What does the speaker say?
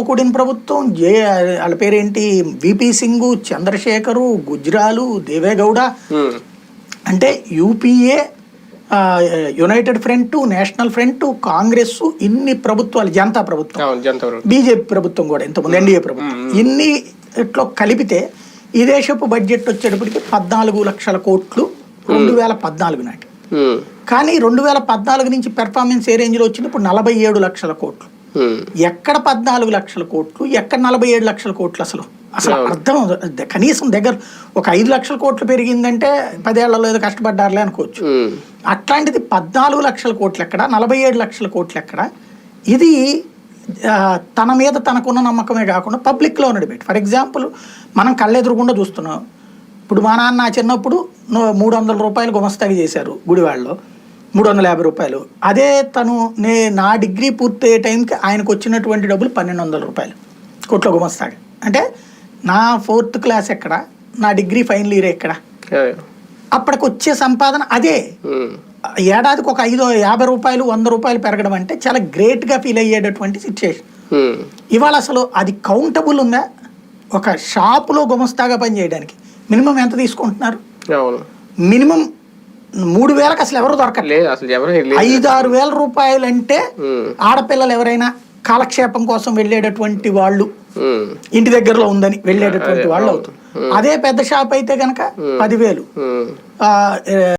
కూడిన ప్రభుత్వం జే వాళ్ళ పేరేంటి? విపి సింగ్ చంద్రశేఖరు గుజ్రాలు దేవేగౌడ. అంటే UPA United Front National Front Congress ఇన్ని ప్రభుత్వాలు జనతా ప్రభుత్వం. బీజేపీ ప్రభుత్వం. కూడా ఇంతకుముందు ఎన్డీఏ ప్రభుత్వం. ఇన్ని ఇట్లో కలిపితే ఈ దేశపు బడ్జెట్ వచ్చేటప్పటికి పద్నాలుగు లక్షల కోట్లు రెండు వేల పద్నాలుగు నాటి. కానీ రెండు వేల పద్నాలుగు నుంచి పెర్ఫార్మెన్స్ ఏ రేంజ్లో వచ్చింది? ఇప్పుడు నలభై ఏడు లక్షల కోట్లు. ఎక్కడ పద్నాలుగు లక్షల కోట్లు ఎక్కడ నలభై ఏడు లక్షల కోట్లు అసలు? అసలు అర్థం ద- కనీసం దగ్గర ఒక ఐదు లక్షల కోట్లు పెరిగిందంటే పదేళ్ళలో ఏదో కష్టపడ్డారులే అనుకోవచ్చు. ఉమ్, అట్లాంటిది పద్నాలుగు లక్షల కోట్లు ఎక్కడ నలభై ఏడు లక్షల కోట్లు ఎక్కడ? ఇది తన మీద తనకున్న నమ్మకమే కాకుండా పబ్లిక్లో ఉన్న డిబేట్ ఫర్ ఎగ్జాంపుల్ మనం కళ్ళెదురుగుండా చూస్తున్నాం. ఇప్పుడు మా నాన్న నా చిన్నప్పుడు మూడు వందల రూపాయలు గుమస్తాగి చేశారు గుడివాడలో మూడు వందల యాభై రూపాయలు. అదే తను నే నా డిగ్రీ పూర్తయ్యే టైంకి ఆయనకు వచ్చినటువంటి డబ్బులు పన్నెండు వందల రూపాయలు. కోట్ల గుమస్తాగి అంటే నా ఫోర్త్ క్లాస్ ఎక్కడ? నా డిగ్రీ ఫైనల్ ఇయర్ ఎక్కడ. అప్పటికి వచ్చే సంపాదన అదే. ఏడాదికి ఒక ఐదు యాభై రూపాయలు వంద రూపాయలు పెరగడం అంటే చాలా గ్రేట్గా ఫీల్ అయ్యేటటువంటి సిచ్యుయేషన్. ఉమ్, ఇవాళ అసలు అది కౌంటబుల్ ఉందా? ఒక షాపులో గుమస్తాగా పనిచేయడానికి మినిమం ఎంత తీసుకుంటున్నారు? మినిమం మూడు వేలకు అసలు ఎవరు దొరకట్లేదు. లేదు అసలు ఎవరు లేదు. ఐదు ఆరు వేల రూపాయలు అంటే ఆడపిల్లలు ఎవరైనా కాలక్షేపం కోసం వెళ్ళేటటువంటి వాళ్ళు ఇంటి దగ్గరలో ఉందని వెళ్ళేటటువంటి వాళ్ళు అవుతారు. అదే పెద్ద షాప్ అయితే కనుక పదివేలు.